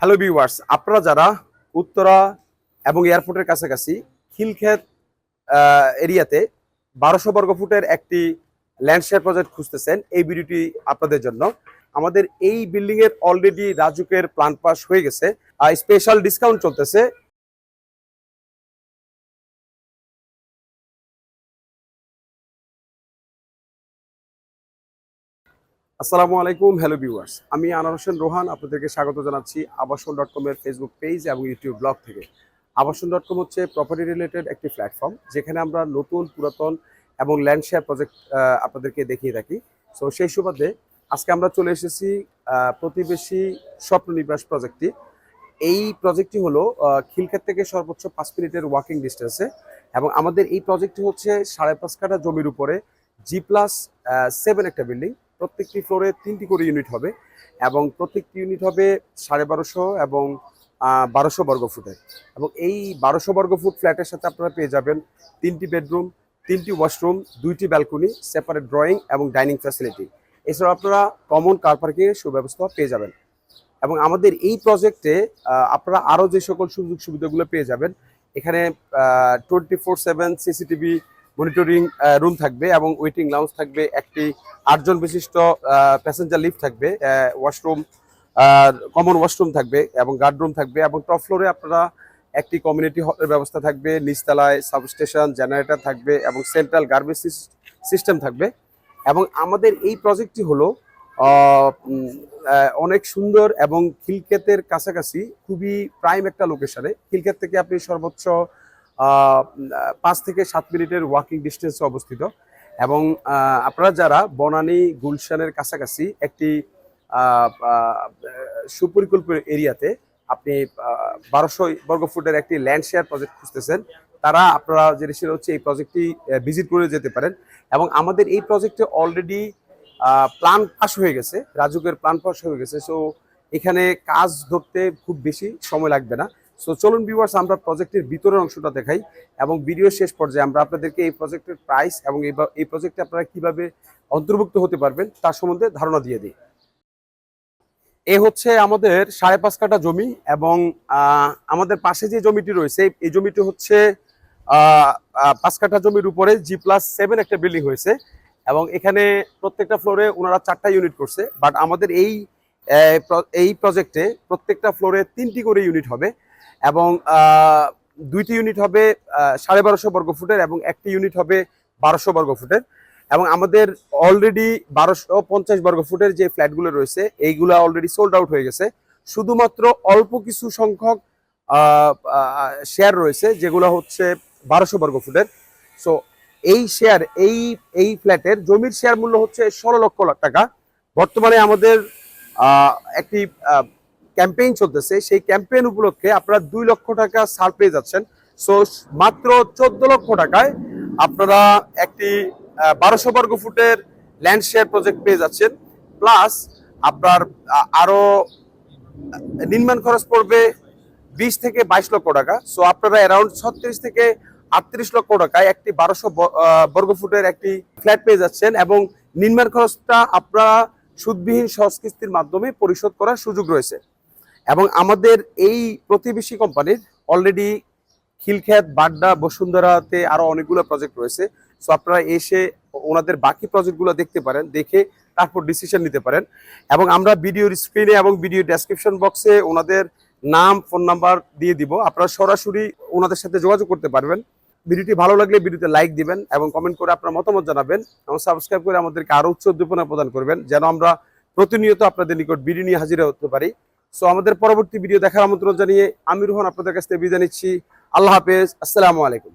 Hello viewers আপনারা যারা উত্তরা এবং এয়ারপোর্টের কাছাকাছি খিলক্ষেত এরিয়াতে বারোশো বর্গ ফুটের একটি ল্যান্ডশেয়ার প্রজেক্ট খুঁজতেছেন, এই ভিডিওটি আপনাদের জন্য। আমাদের এই বিল্ডিং এর অলরেডি রাজুকের প্ল্যান পাস হয়ে গেছে। স্পেশাল ডিসকাউন্ট চলতেছে। আসসালামু আলাইকুম হ্যালো ভিউয়ার্স আমি আনার হোসেন রোহান, আপনাদেরকে স্বাগত জানাচ্ছি আবাসন ডট কমের ফেসবুক পেজ এবং ইউটিউব ব্লগ থেকে। আবাসন ডট কম হচ্ছে প্রপার্টি রিলেটেড একটি প্ল্যাটফর্ম যেখানে আমরা নতুন, পুরাতন এবং ল্যান্ড শেয়ার প্রজেক্ট আপনাদেরকে দেখিয়ে থাকি। সো সেই সুবাদে আজকে আমরা চলে এসেছি প্রতিবেশী স্বপ্ন নিবাস প্রজেক্টটি এই প্রজেক্টটি হলো খিলক্ষেত থেকে সর্বোচ্চ পাঁচ মিনিটের ওয়াকিং ডিস্টেন্সে এবং আমাদের এই প্রজেক্টটি হচ্ছে সাড়ে পাঁচ কাঠা জমির উপরে জি প্লাস সেভেন একটা বিল্ডিং প্রত্যেকটি ফ্লোরে তিনটি করে ইউনিট হবে এবং প্রত্যেকটি ইউনিট হবে সাড়ে বারোশো এবং বারোশো বর্গ ফুটের। এবং এই বারোশো বর্গ ফুট ফ্ল্যাটের সাথে আপনারা পেয়ে যাবেন তিনটি বেডরুম তিনটি ওয়াশরুম দুইটি ব্যালকনি সেপারেট ড্রয়িং এবং ডাইনিং ফ্যাসিলিটি এছাড়াও আপনারা কমন কার পার্কিংয়ের সুব্যবস্থা পেয়ে যাবেন। এবং আমাদের এই প্রজেক্টে আপনারা আরও যে সকল সুযোগ সুবিধাগুলো পেয়ে যাবেন, এখানে twenty four seven CCTV monitoring room থাকবে এবং ওয়েটিং লাউঞ্জ থাকবে, একটি আটজন বিশিষ্ট প্যাসেঞ্জার লিফট থাকবে ওয়াশরুম কমন ওয়াশরুম থাকবে এবং গার্ডরুম থাকবে এবং টপ ফ্লোরে আপনারা একটি কমিউনিটি হলের ব্যবস্থা থাকবে, নিচতলায় সাবস্টেশন জেনারেটর থাকবে এবং সেন্ট্রাল গার্বেজ সিস্টেম থাকবে এবং আমাদের এই প্রজেক্টটি হলো অনেক সুন্দর এবং খিলক্ষেতের কাছাকাছি খুবই প্রাইম একটা লোকেশনে খিলক্ষেত থেকে আপনি সর্বোচ্চ পাঁচ থেকে সাত মিনিটের ওয়াকিং ডিস্টেন্সে অবস্থিত। এবং আপনারা যারা বনানী, গুলশানের কাছাকাছি একটি সুপরিকল্পিত এরিয়াতে আপনি বারোশো বর্গ ফুটের একটি ল্যান্ড শেয়ার প্রজেক্ট খুঁজতেছেন, তারা আপনারা যে সেটা হচ্ছে এই প্রজেক্টটি ভিজিট করে যেতে পারেন। এবং আমাদের এই প্রজেক্টে অলরেডি প্ল্যান পাস হয়ে গেছে, রাজুকের প্ল্যান পাস হয়ে গেছে। সো এখানে কাজ ধরতে খুব বেশি সময় লাগবে না। সো চলুন ভিউয়ার্স আমরা প্রজেক্টের ভিতরের অংশটা দেখাই এবং ভিডিও শেষ পর্যায়ে আমরা আপনাদেরকে এই প্রজেক্টের প্রাইস এবং এই প্রজেক্টে আপনারা কীভাবে অন্তর্ভুক্ত হতে পারবেন তার সম্বন্ধে ধারণা দিয়ে দিই। এ হচ্ছে আমাদের সাড়ে পাঁচ কাঠা জমি এবং আমাদের পাশে যে জমিটি রয়েছে, এই জমিটি হচ্ছে পাঁচ কাঠা জমির উপরে জি প্লাস সেভেন একটা বিল্ডিং হয়েছে এবং এখানে প্রত্যেকটা ফ্লোরে ওনারা চারটা ইউনিট করছে। বাট আমাদের এই এই প্রজেক্টে প্রত্যেকটা ফ্লোরে তিনটি করে ইউনিট হবে। এবং দুইটি ইউনিট হবে সাড়ে বারোশো বর্গ ফুটের এবং একটি ইউনিট হবে বারোশো বর্গ ফুটের। এবং আমাদের অলরেডি বারোশো পঞ্চাশ বর্গ ফুটের যে ফ্ল্যাটগুলো রয়েছে, এইগুলো অলরেডি সোল্ড আউট হয়ে গেছে। শুধুমাত্র অল্প কিছু সংখ্যক শেয়ার রয়েছে, যেগুলো হচ্ছে বারোশো বর্গ ফুটের। সো এই শেয়ার এই এই ফ্ল্যাটের জমির শেয়ার মূল্য হচ্ছে ষোলো লক্ষ টাকা। বর্তমানে আমাদের একটি ক্যাম্পেইন চলতেছে সেই ক্যাম্পেইন উপলক্ষে আপনারা দুই লক্ষ টাকা ছাড় পেয়ে যাচ্ছেন। সো মাত্র চোদ্দ লক্ষ টাকায় আপনারা একটি বারোশো বর্গ ফুটের ল্যান্ড শেয়ার প্রজেক্ট পেয়ে যাচ্ছেন। প্লাস আপনার আহ, আরও নির্মাণ খরচ পড়বে বিশ থেকে বাইশ লক্ষ টাকা। সো আপনারা অ্যারাউন্ড ছত্রিশ থেকে আটত্রিশ লক্ষ টাকায় একটি বারোশো বর্গ ফুটের একটি ফ্ল্যাট পেয়ে যাচ্ছেন এবং নির্মাণ খরচটা আপনারা সুদবিহীন সহজ কিস্তির মাধ্যমে পরিশোধ করার সুযোগ রয়েছে। এবং আমাদের এই প্রতিবেশী কোম্পানির অলরেডি খিলখ্যাত বাড্ডা, বসুন্ধরাতে আরও অনেকগুলো প্রজেক্ট রয়েছে। সো আপনারা এসে ওনাদের বাকি প্রজেক্টগুলো দেখতে পারেন, দেখে তারপর ডিসিশন নিতে পারেন। এবং আমরা ভিডিওর স্ক্রিনে এবং ভিডিও ডেসক্রিপশন বক্সে ওনাদের নাম ফোন নাম্বার দিয়ে দিব। আপনারা সরাসরি ওনাদের সাথে যোগাযোগ করতে পারবেন। ভিডিওটি ভালো লাগলে ভিডিওতে লাইক দিবেন এবং কমেন্ট করে আপনার মতামত জানাবেন এবং সাবস্ক্রাইব করে আমাদেরকে আরও উচ্চ উদ্দীপনা প্রদান করবেন, যেন আমরা প্রতিনিয়ত আপনাদের নিকট ভিডিও নিয়ে হাজির হতে পারি। সো আমাদের পরবর্তী ভিডিও দেখার আমন্ত্রণ জানিয়ে আমি রোহন আপনাদের কাছ থেকে বিদায় নিচ্ছি। আল্লাহ হাফেজ। আসসালামু আলাইকুম।